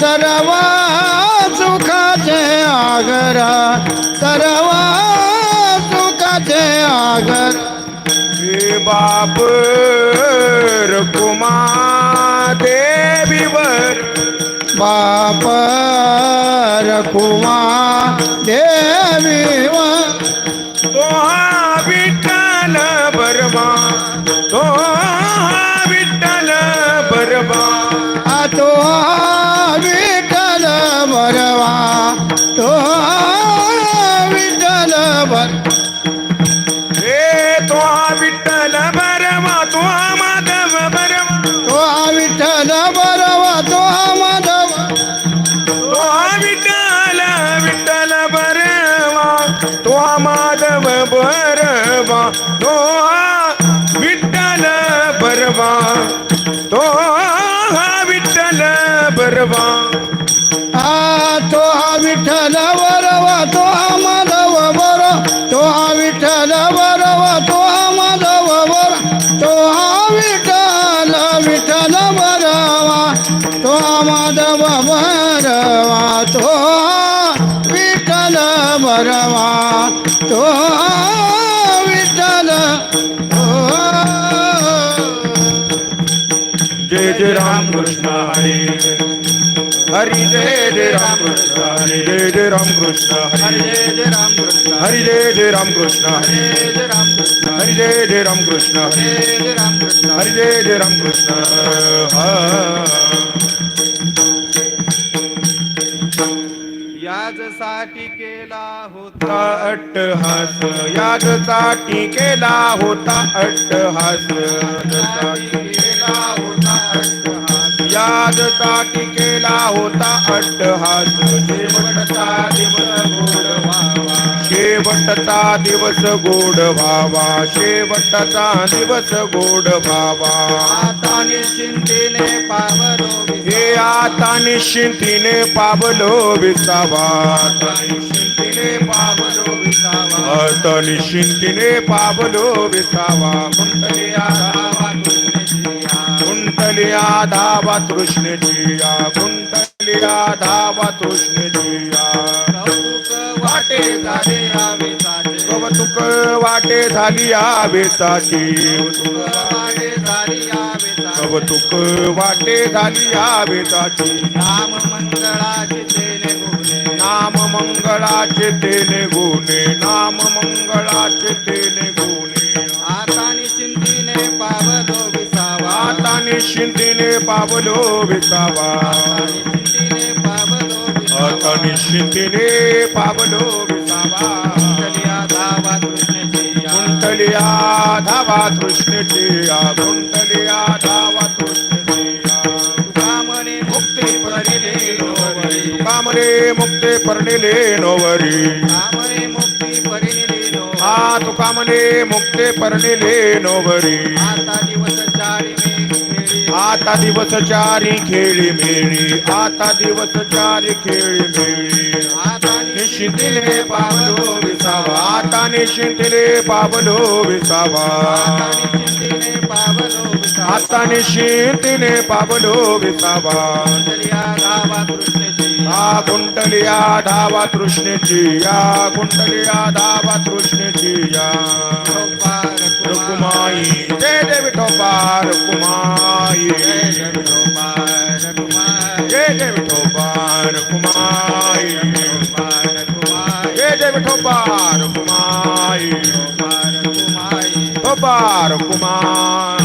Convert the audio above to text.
सरवा सुखा जय आगरा सरवा सुखा जय आगरा बापर कुमार देवीवर बाप कुमार देवीवर तो विठल बरमा तो तुहा माधव बरम तोहा विठ्ठल बरव तोहा माधव तोहा विठ्ठल विठ्ठल बरवा तोहा माधव बरवा तोहा विठ्ठल बरवा तोहा विठ्ठल बरवा तो माधव बरवा तो विठ्ठल बरवा तो विठ्ठल जय जय राम कृष्ण हरी. हरी जय जय राम कृष्ण हरी. जय जय राम कृष्ण हरी. जय जय राम कृष्ण हरी. जय जय राम कृष्ण हरी. जय जय राम कृष्ण हरी. जय जय राम कृष्ण हरी. जय जय राम कृष्ण हरी. जय जय राम साठी केला होता. अट्टहास यादसाठी केला होता अट्टहास. केला होता अट्टहास. यादसाठी केला होता अट्टहास. शेवटचा शेवटचा दिवस गोड व्हावा शेवटचा दिवस गोड व्हावा. आता निश्चिंतीने पावलो हे आता निश्चिंतीने पावलो विसावा. आता निश्चिंतीने पावलो विसावा. आता निश्चिंतीने पावलो विसावा. कुंडलिया धावा तृष्णेचिया कुंडलिया धावा तृष्णेचिया वाटे झाली आवेताची सब वाटे झाली आवेताची नाम मंगळाचे तेने गुणे नाम मंगळाचे तेने गुणे नाम मंगळाचे तेने गुणे. हाताने शिंदीने पावलो विसावा. हाताने शिंदीने पावलो विसावा आता शिंदीने पावलो विसावा. धावा तृष्णेचिया कुंटलिया धावा तृष्णेचिया कामने मुक्ती परिले नोवरी. कामरे मुक्ते नोवरी. कामने मुक्ती नोवरी. हा मुक्ते आता दिवस चारी आता दिवस चारी खेळी मेळी आता दिवस चारी खेळी मेळी आता निश्चिंतीने पावलो हाताने शिंदे पावलो विसावा हाताने शिंदे पावलो विसावा हा गुंटलिया धावा तृष्णेची या गुंटलिया धावा तृष्णेची या रुकुमाई जय जय विठोबा रुकुमाई जय जय विठोबा रुकुमाई जय जय विठोबा रुकुमाई para o comar.